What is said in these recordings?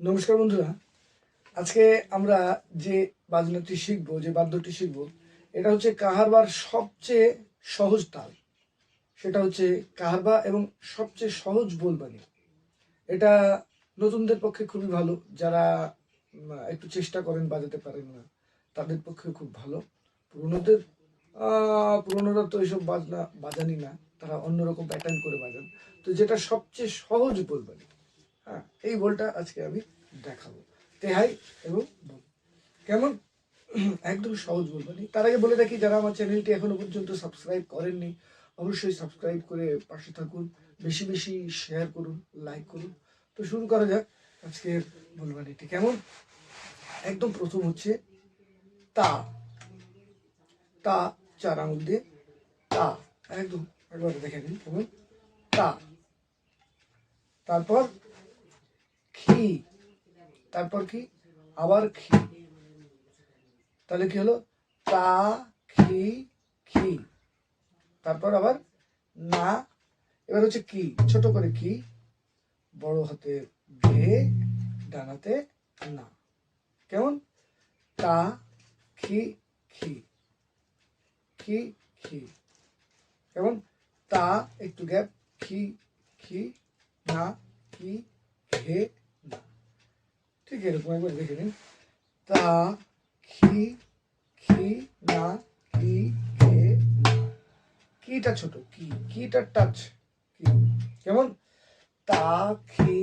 নমস্কার বন্ধুরা। আজকে আমরা যে বাজনাটি শিখব, যে বাদ্যটি শিখব, এটা হচ্ছে কাহারবার সবচেয়ে সহজ তাল। সেটা হচ্ছে কাহারবা এবং সবচেয়ে সহজ বোলবানি এটা নতুনদের পক্ষে খুবই ভালো, যারা একটু চেষ্টা করেন বাজাতে পারেন না, তাদের পক্ষে খুব ভালো। পুরনোদের পুরনোরা তো এইসব বাজনা বাজানি না, তারা অন্যরকম প্যাটার্ন করে বাজান। তো যেটা সবচেয়ে সহজ বোলবানি হ্যাঁ এই বলটা আজকে আমি দেখাবো। তেহাই এবং কেমন? একদম সহজ বলবানি তার আগে বলে রাখি, যারা আমার চ্যানেলটি এখনও পর্যন্ত সাবস্ক্রাইব করেননি, অবশ্যই সাবস্ক্রাইব করে পাশে থাকুন, বেশি বেশি শেয়ার করুন লাইক করুন। তো শুরু করা যাক আজকের বলবানিটি কেমন? একদম প্রথম হচ্ছে তা। তা, চার আঙুল দিয়ে তা। একদম, একবার দেখে নিন, কেমন? তা। তারপর খি তারপর কি? আবার খি তাহলে কি হলো? তা খি খি তারপর আবার না, এবার হচ্ছে কি? ছোট করে কি? বড় হাতে ঘে ডানাতে না। কেমন? তা খি খি খি খি কেমন? তা, একটু গ্যাপ খি খি না কি না ঠিক এরকম একবার দেখে নিন। তা, খি খি, না কি খে কিটা ছোট, কি কিটা টাচ কি। কেমন? তা, খি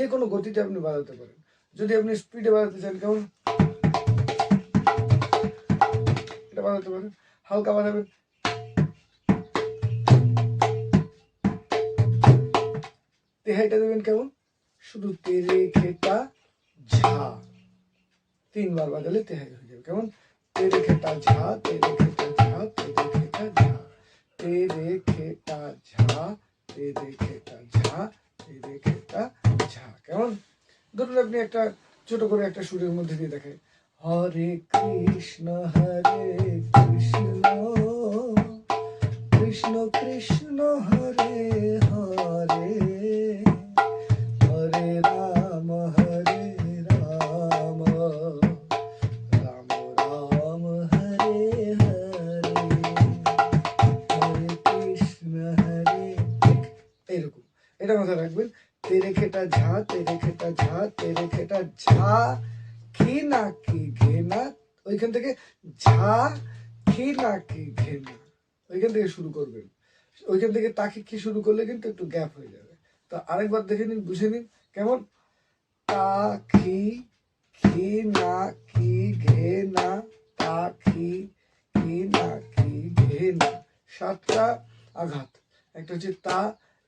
যে কোনো গতিতে আপনি বাজাতে পারেন। যদি আপনি স্পিডে বাজাতে চান, কেমন? এটা বাজাতে পারেন। হালকা বাজাবেন। তেহাইটা দেবেন কেমন? শুধু তেরে খেটা ঝা। তিনবার বাজালে তেহাই হয়ে যাবে। কেমন? তেরে খেটা ঝা, তেরে খেটা ঝা, তেরে খেটা ঝা। তেরে খেটা ঝা, তেরে খেটা ঝা, তেরে ঝা কেমন? ধরুন আপনি একটা ছোট করে একটা সুরের মধ্যে দিয়ে দেখেন হরে কৃষ্ণ হরে কৃষ্ণ কৃষ্ণ কৃষ্ণ তেরে খেটা ঝা তেরে খেটা ঝা তেরে খেটা ঝা খি না কি ঘে না ওইখান থেকে ঝা খি না কি ঘে না ওইখান থেকে শুরু করবেন। ওইখান থেকে তাকে কি শুরু করলে কিন্তু একটু গ্যাপ হয়ে যাবে। তো আরেকবার দেখে নিন, বুঝে নিন। কেমন? তা, খি খি না কি ঘে না তা, খি খি না কি ঘে না সাতটা আঘাত। একটা হচ্ছে তা,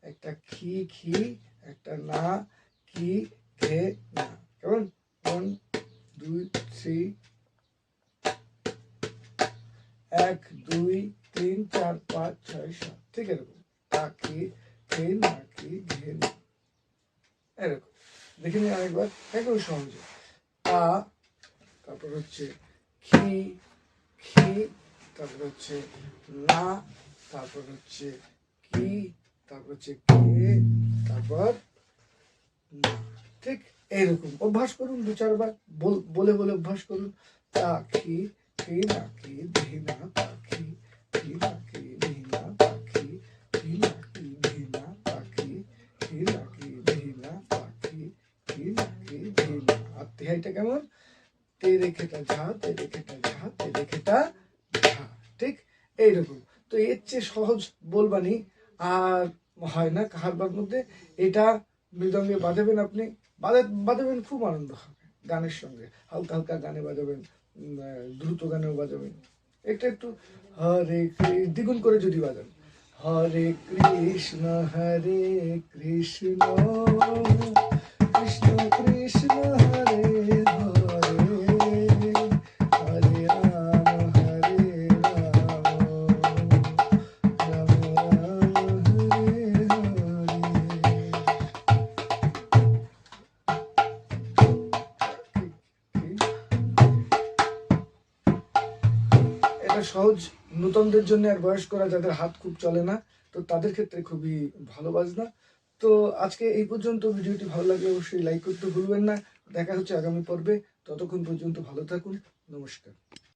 একটা খি খি একটা না, কি ঘে না। কেমন? ওয়ান দুই থ্রি এক, দুই, তিন, চার, পাঁচ, ছয়, সাত। ঠিক এরকম তা, কি না, কি ঘে না। এরকম। দেখে নিন আরেকবার। একদম সহজে। তা, তারপর হচ্ছে খি খি, তারপর হচ্ছে না, তারপর হচ্ছে কি তারপর হচ্ছে কে, তারপর ঠিক এইরকম। অভ্যাস করুন দু চারবার, বল- বলে অভ্যাস করুন। তাকি, কি নাকি ধিনা পাখি কি নাকি ধিনা পাখি কি নাকি ধিনা পাখি কি নাকি ধিনা পাখি কি নাকি আর তেহাইটা কেমন? তেরে খেটা ঝা, তেরে খেটা ঝা, তেরে খেটা ঝা, ঠিক এইরকম। তো এর চেয়ে সহজ বলবানি। আর হয় না কাহারবার মধ্যে এটা মৃদঙ্গে বাজাবেন আপনি। বাজাবেন খুব আনন্দ হবে গানের সঙ্গে। হালকা হালকা গানে বাজাবেন দ্রুত গানেও বাজাবেন। এটা একটু হরে দ্বিগুণ করে যদি বাজান। হরে কৃষ্ণ হরে কৃষ্ণ কৃষ্ণ কৃষ্ণ। সহজ নূতনদের জন্য আর বয়স্করা যাদের হাত খুব চলে না, তো তাদের ক্ষেত্রে খুবই ভালো বাজনা। তো আজকে এই পর্যন্ত ভিডিওটি ভালো লাগলে অবশ্যই লাইক করতে ভুলবেন না। দেখা হচ্ছে আগামী পর্বে। ততক্ষণ পর্যন্ত ভালো থাকুন। নমস্কার।